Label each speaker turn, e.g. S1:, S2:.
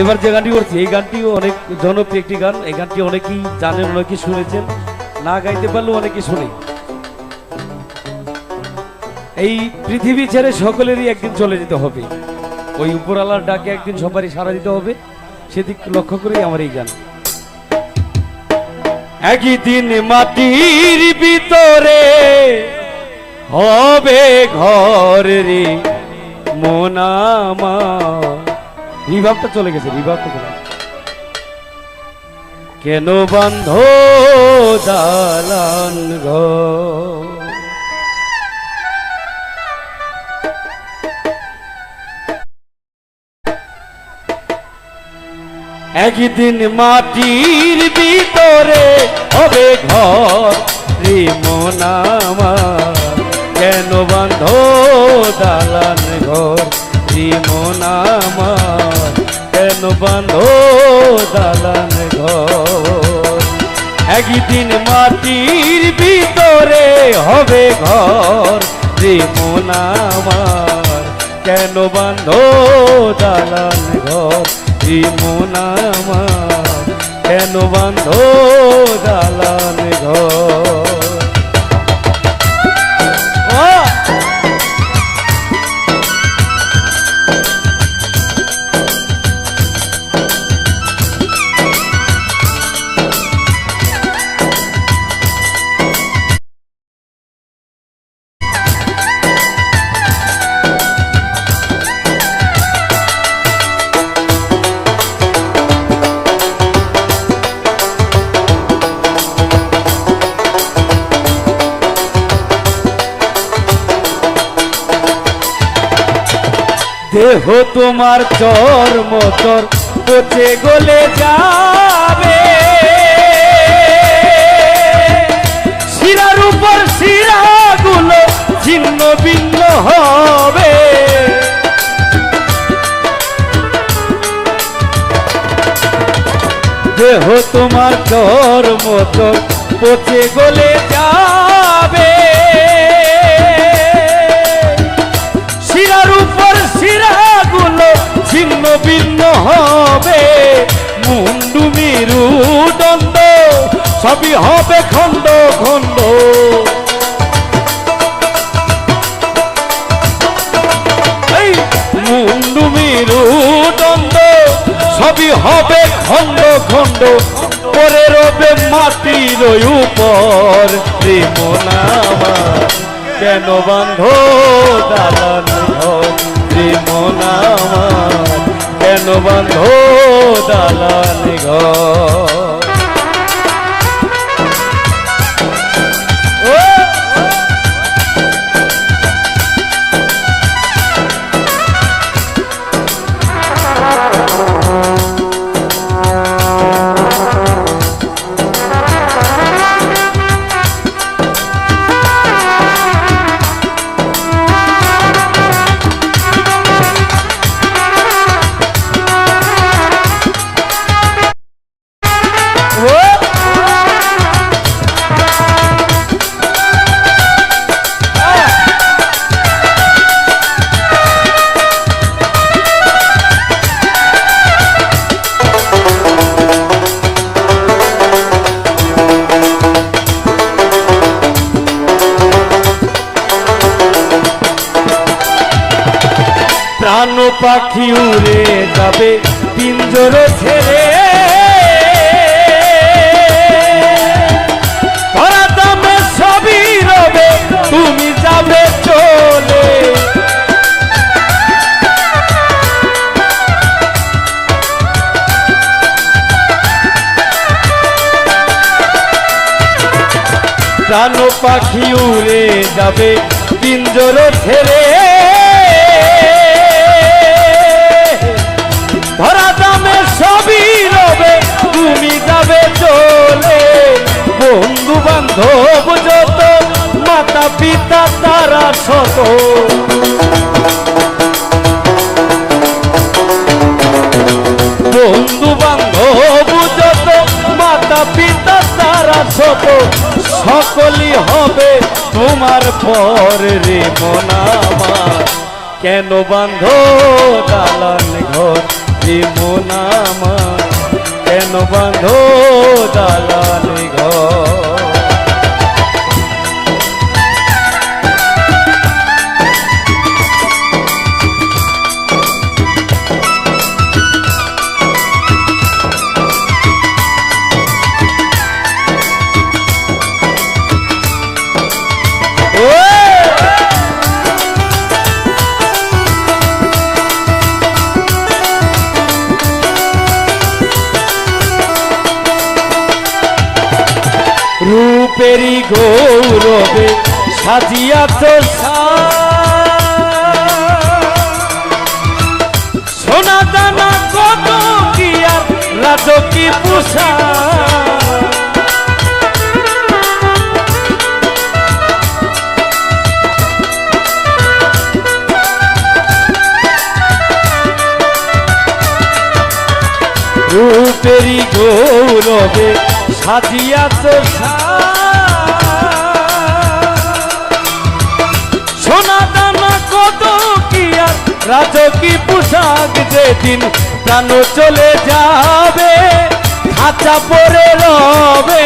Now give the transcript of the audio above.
S1: এবার যে গানটি করছি, এই গানটিও অনেক জনপ্রিয় একটি গান। এই গানটি অনেকেই জানেন, অনেকেই শুনেছেন। না গাইতে পারলেও অনেকে শুনে। এই পৃথিবী ছেড়ে সকলেরই একদিন চলে যেতে হবে। ওই উপরালার ডাকে একদিন সবারই সারা দিতে হবে। সেদিক লক্ষ্য করেই আমার এই গান। একই দিন মাটির ভিতরে হবে ঘর রে মোনামা রিভাবটা চলে গেছে, রিভাবটা চলে গেছে। কেন বন্ধ দালান ঘর একদিন মাটির ভিতরে হবে ঘর রে মনামার কেন বন্ধ দালান ঘর? রে মনামার কেন বন্ধ দালান ঘর? একদিন মাটির ভিতরে হবে ঘর মনামার কেন বন্ধ দালান ঘর রে মনামার কেন বন্ধ দালান ঘর? দেহ তোমার চর মতর পচে গলে যাবে। শিরার উপর শিরাগুলো ছিন্ন ভিন্ন হবে। দেহ তোমার চর মতর পচে গলে সবই হবে খণ্ড এই মুন্ডু মিরু দণ্ড সবই হবে খণ্ড খণ্ড। পরে রবে মাটির উপর। প্রেমনামা কেন বান্ধ দালান ঘর? প্রেমনামা কেন বান্ধ দালান ঘর? পাখি উড়ে যাবে পিঞ্জর ছেড়ে ধরা সবই রবে, তুমি যাবে, চলে। প্রাণ পাখি উড়ে যাবে পিঞ্জর ছেড়ে যাবে চলে। বন্ধু বান্ধব যত মাতা পিতা তারা শত। বন্ধু বান্ধব যত মাতা পিতা তারা শত। সকলই হবে তোমার পর রে মনামা কেন বান্ধ দালান ঘর এ মন বাঁধো দালানে ঘর। রূপেরই গৌরবে সাজিয়াছ সোনা দানা কত কি আর রাজকি পোষা। রূপেরই গৌরবে সাজিয়াছ সোনা রাজকি পোশাক যেদিন প্রাণ চলে যাবে খাঁচা পরে রবে।